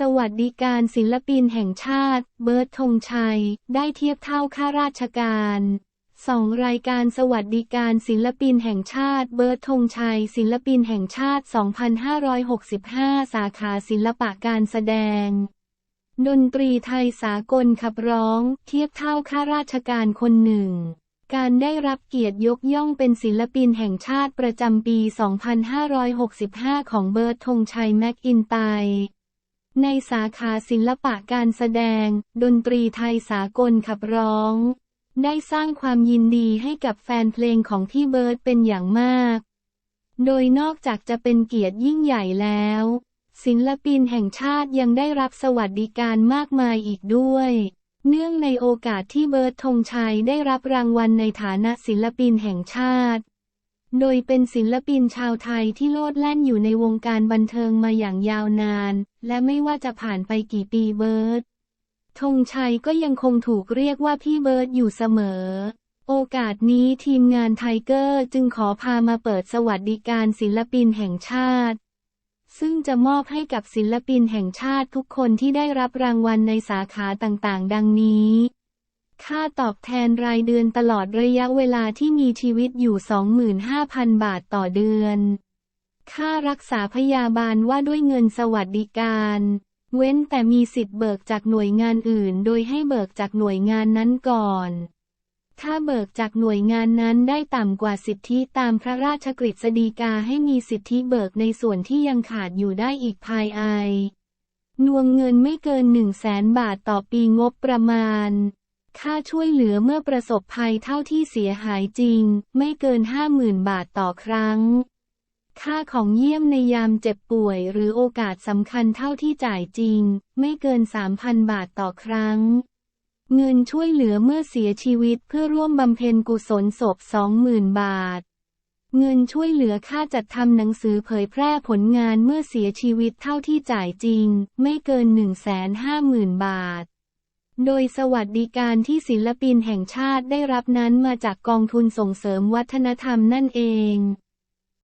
สวัสดิการศิลปินแห่งชาติ เบิร์ดธงชัย ได้เทียบเท่าข้าราชการสองรายการสวัสดิการศิลปินแห่งชาติ เบิร์ดธงชัย ศิลปินแห่งชาติ 2565 สาขาศิลปะการแสดง ดนตรีไทยสากลขับร้อง เทียบเท่าข้าราชการคนหนึ่ง การได้รับเกียรติยกย่องเป็นศิลปินแห่งชาติประจำปี 2565 ของเบิร์ดธงชัยแม็กอินไต ในสาขาศิลปะการแสดง ดนตรีไทยสากลขับร้อง ได้สร้างความยินดีให้กับแฟนเพลงของพี่เบิร์ดเป็นอย่างมาก โดยนอกจากจะเป็นเกียรติยิ่งใหญ่แล้ว ศิลปินแห่งชาติยังได้รับสวัสดิการมากมายอีกด้วย เนื่องในโอกาสที่เบิร์ดธงชัยได้รับรางวัลในฐานะศิลปินแห่งชาติ โดยเป็นศิลปินชาวไทยที่โลดแล่นอยู่ในวงการบันเทิงมาอย่างยาวนาน และไม่ว่าจะผ่านไปกี่ปีเบิร์ดธงชัยก็ยังคงถูกเรียกว่าพี่เบิร์ดอยู่เสมอ โอกาสนี้ทีมงานไทเกอร์จึงขอพามาเปิดสวัสดิการศิลปินแห่งชาติ ซึ่งจะมอบให้กับศิลปินแห่งชาติทุกคนที่ได้รับรางวัลในสาขาต่างๆ ดังนี้ ค่าตอบแทนรายเดือนตลอดระยะเวลาที่มีชีวิตอยู่ 25,000 บาทต่อเดือน ค่ารักษาพยาบาลว่าด้วยเงินสวัสดิการ เว้นแต่มีสิทธิ์เบิกจากหน่วยงานอื่น โดยให้เบิกจากหน่วยงานนั้นก่อน ถ้าเบิกจากหน่วยงานนั้นได้ต่ำกว่าสิทธิตามพระราชกฤษฎีกาให้มีสิทธิเบิกในส่วนที่ยังขาดอยู่ได้อีกภายในนวงเงินไม่เกิน1 0 0 0 0แสนบาทต่อปีงบประมาณ ค่าช่วยเหลือเมื่อประสบภัยเท่าที่เสียหายจริง ไม่เกิน 50,000 บาทต่อครั้ง ค่าของเยี่ยมในยามเจ็บป่วยหรือโอกาสสำคัญเท่าที่จ่ายจริง ไม่เกิน 3,000 บาทต่อครั้ง เงินช่วยเหลือเมื่อเสียชีวิตเพื่อร่วมบำเพ็ญกุศลศพ 20,000 บาท เงินช่วยเหลือค่าจัดทำหนังสือเผยแพร่ผลงานเมื่อเสียชีวิตเท่าที่จ่ายจริง ไม่เกิน 150,000 บาท โดยสวัสดิการที่ศิลปินแห่งชาติได้รับนั้นมาจากกองทุนส่งเสริมวัฒนธรรมนั่นเอง